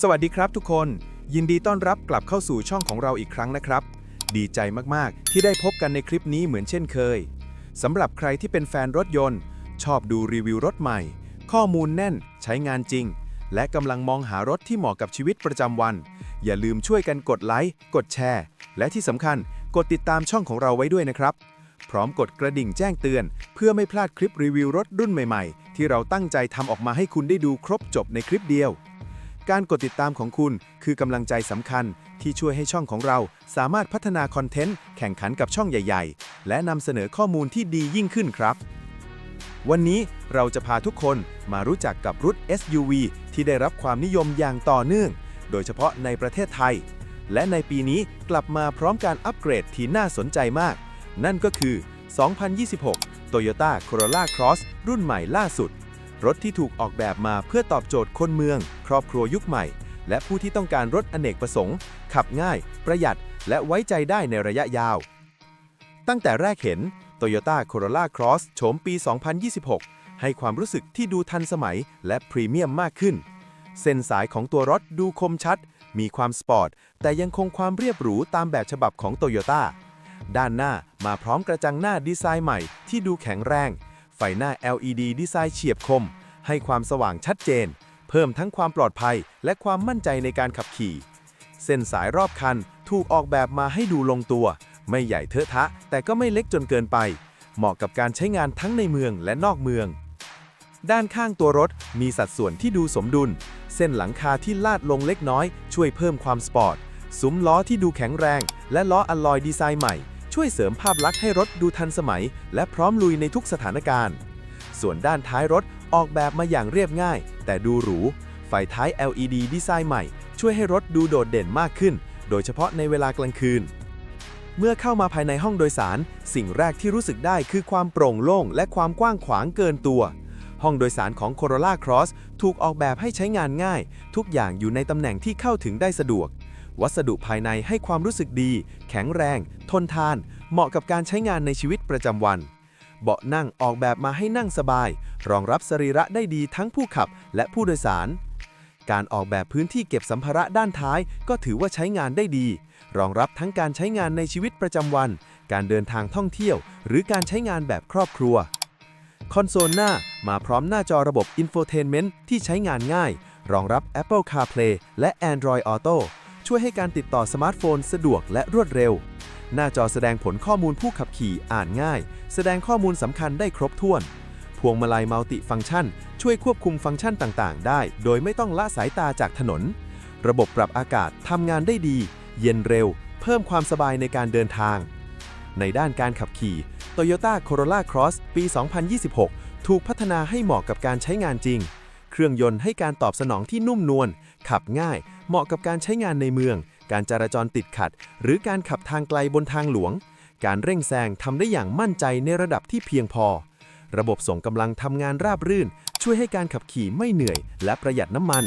สวัสดีครับทุกคน ยินดีต้อนรับกลับเข้าสู่ช่องของเราอีกครั้งนะครับ ดีใจมากๆ ที่ได้พบกันในคลิปนี้เหมือนเช่นเคยสำหรับใครที่เป็นแฟนรถยนต์ ชอบดูรีวิวรถใหม่ ข้อมูลแน่น ใช้งานจริง และกำลังมองหารถที่เหมาะกับชีวิตประจำวัน อย่าลืมช่วยกันกดไลค์กดแชร์ และที่สำคัญกดติดตามช่องของเราไว้ด้วยนะครับ พร้อมกดกระดิ่งแจ้งเตือน เพื่อไม่พลาดคลิปรีวิวรถรุ่นใหม่ ๆ ที่เราตั้งใจทำออกมาให้คุณได้ดูครบจบในคลิปเดียว การกดติดตามของคุณคือกำลังใจสำคัญที่ช่วยให้ช่องของเราสามารถพัฒนาคอนเทนต์แข่งขันกับช่องใหญ่ ๆ และนำเสนอข้อมูลที่ดียิ่งขึ้นครับ วันนี้เราจะพาทุกคนมารู้จักกับรุ่น SUV ที่ได้รับความนิยมอย่างต่อเนื่อง โดยเฉพาะในประเทศไทย และในปีนี้กลับมาพร้อมการอัปเกรดที่น่าสนใจมาก นั่นก็คือ 2026 Toyota Corolla Cross รุ่นใหม่ล่าสุด รถที่ถูกออกแบบมาเพื่อตอบโจทย์คนเมือง ครอบครัวยุคใหม่ และผู้ที่ต้องการรถอเนกประสงค์ ขับง่าย ประหยัด และไว้ใจได้ในระยะยาว ตั้งแต่แรกเห็น Toyota Corolla Cross โฉมปี 2026 ให้ความรู้สึกที่ดูทันสมัยและพรีเมียมมากขึ้น เส้นสายของตัวรถดูคมชัด มีความสปอร์ต แต่ยังคงความเรียบหรูตามแบบฉบับของ Toyota ด้านหน้ามาพร้อมกระจังหน้าดีไซน์ใหม่ที่ดูแข็งแรง ไฟหน้า LED ดีไซน์เฉียบคม ให้ความสว่างชัดเจน เพิ่มทั้งความปลอดภัยและความมั่นใจในการขับขี่ เส้นสายรอบคันถูกออกแบบมาให้ดูลงตัว ไม่ใหญ่เทอะทะ แต่ก็ไม่เล็กจนเกินไป เหมาะกับการใช้งานทั้งในเมืองและนอกเมือง ด้านข้างตัวรถมีสัดส่วนที่ดูสมดุล เส้นหลังคาที่ลาดลงเล็กน้อย ช่วยเพิ่มความสปอร์ต ซุ้มล้อที่ดูแข็งแรง และล้ออลลอยดีไซน์ใหม่ ช่วยเสริมภาพลักษณ์ให้รถดูทันสมัย และพร้อมลุยในทุกสถานการณ์ ส่วนด้านท้ายรถออกแบบมาอย่างเรียบง่าย แต่ดูหรู ไฟท้าย LED ดีไซน์ใหม่ ช่วยให้รถดูโดดเด่นมากขึ้น โดยเฉพาะในเวลากลางคืน เมื่อเข้ามาภายในห้องโดยสาร สิ่งแรกที่รู้สึกได้คือความโปร่งโล่งและความกว้างขวางเกินตัว ห้องโดยสารของ Corolla Cross ถูกออกแบบให้ใช้งานง่าย ทุกอย่างอยู่ในตำแหน่งที่เข้าถึงได้สะดวก วัสดุภายในให้ความรู้สึกดี แข็งแรง ทนทาน เหมาะกับการใช้งานในชีวิตประจำวัน เบาะนั่งออกแบบมาให้นั่งสบาย รองรับสรีระได้ดีทั้งผู้ขับและผู้โดยสาร การออกแบบพื้นที่เก็บสัมภาระด้านท้าย ก็ถือว่าใช้งานได้ดี รองรับทั้งการใช้งานในชีวิตประจำวัน การเดินทางท่องเที่ยว หรือการใช้งานแบบครอบครัว คอนโซลหน้ามาพร้อมหน้าจอระบบ Infotainment ที่ใช้งานง่าย รองรับ Apple CarPlay และ Android Auto ช่วยให้การติดต่อสมาร์ทโฟนสะดวกและรวดเร็ว หน้าจอแสดงผลข้อมูลผู้ขับขี่อ่านง่าย แสดงข้อมูลสำคัญได้ครบถ้วน พวงมาลัยมัลติฟังก์ชัน ช่วยควบคุมฟังก์ชันต่างๆ ได้ โดยไม่ต้องละสายตาจากถนน ระบบปรับอากาศทำงานได้ดี เย็นเร็ว เพิ่มความสบายในการเดินทาง ในด้านการขับขี่ Toyota Corolla Cross ปี 2026 ถูกพัฒนาให้เหมาะกับการใช้งานจริง เครื่องยนต์ให้การตอบสนองที่นุ่มนวล ขับง่าย เหมาะกับการใช้งานในเมือง การจราจรติดขัด หรือการขับทางไกลบนทางหลวง การเร่งแซงทำได้อย่างมั่นใจในระดับที่เพียงพอ ระบบส่งกำลังทำงานราบรื่น ช่วยให้การขับขี่ไม่เหนื่อย และประหยัดน้ำมัน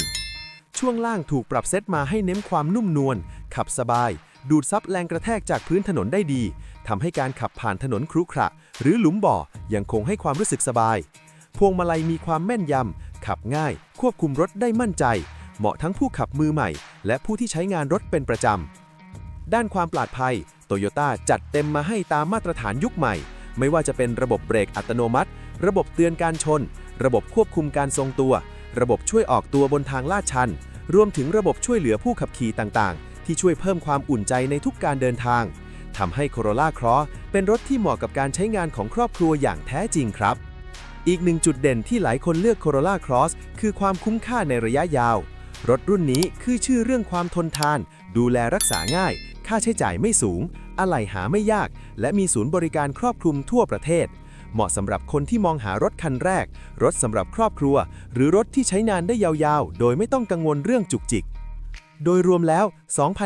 ช่วงล่างถูกปรับเซตมาให้เน้นความนุ่มนวล ขับสบาย ดูดซับแรงกระแทกจากพื้นถนนได้ดีทำให้การขับผ่านถนนครุขระ หรือหลุมบ่อยังคงให้ความรู้สึกสบาย พวงมาลัยมีความแม่นยำขับง่าย ควบคุมรถได้มั่นใจ เหมาะทั้งผู้ขับมือใหม่ และผู้ที่ใช้งานรถเป็นประจำ ด้านความปลอดภัยโตโยต้าจัดเต็มมาให้ตามมาตรฐานยุคใหม่ ไม่ว่าจะเป็นระบบเบรกอัตโนมัติ ระบบเตือนการชน ระบบควบคุมการทรงตัว ระบบช่วยออกตัวบนทางลาดชัน รวมถึงระบบช่วยเหลือผู้ขับขี่ต่างๆ ที่ช่วยเพิ่มความอุ่นใจในทุกการเดินทางทำให้ Corolla Cross เป็นรถที่เหมาะกับการใช้งานของครอบครัวอย่างแท้จริงครับ อีกหนึ่งจุดเด่นที่หลายคนเลือก Corolla Cross คือความคุ้มค่าในระยะยาว รถรุ่นนี้คือชื่อเรื่องความทนทาน ดูแลรักษาง่าย ค่าใช้จ่ายไม่สูง อะไหล่หาไม่ยาก และมีศูนย์บริการครอบคลุมทั่วประเทศ เหมาะสำหรับคนที่มองหารถคันแรก รถสำหรับครอบครัว หรือรถที่ใช้งานได้ยาวๆ โดยไม่ต้องกังวลเรื่องจุกจิก โดยรวมแล้ว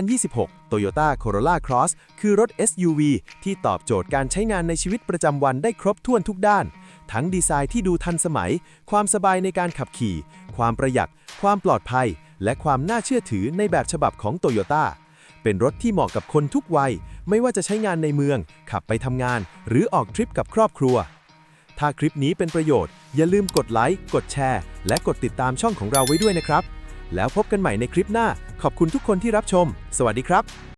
2026 Toyota Corolla Cross คือรถ SUV ที่ตอบโจทย์การใช้งานในชีวิตประจำวันได้ครบถ้วนทุกด้าน ทั้งดีไซน์ที่ดูทันสมัย ความสบายในการขับขี่ ความประหยัด ความปลอดภัย และความน่าเชื่อถือในแบบฉบับของ Toyota เป็นรถที่เหมาะกับคนทุกวัย ไม่ว่าจะใช้งานในเมือง ขับไปทำงาน หรือออกทริปกับครอบครัว ถ้าคลิปนี้เป็นประโยชน์ อย่าลืมกดไลค์ กดแชร์ และกดติดตามช่องของเราไว้ด้วยนะครับ แล้วพบกันใหม่ในคลิปหน้า ขอบคุณทุกคนที่รับชม สวัสดีครับ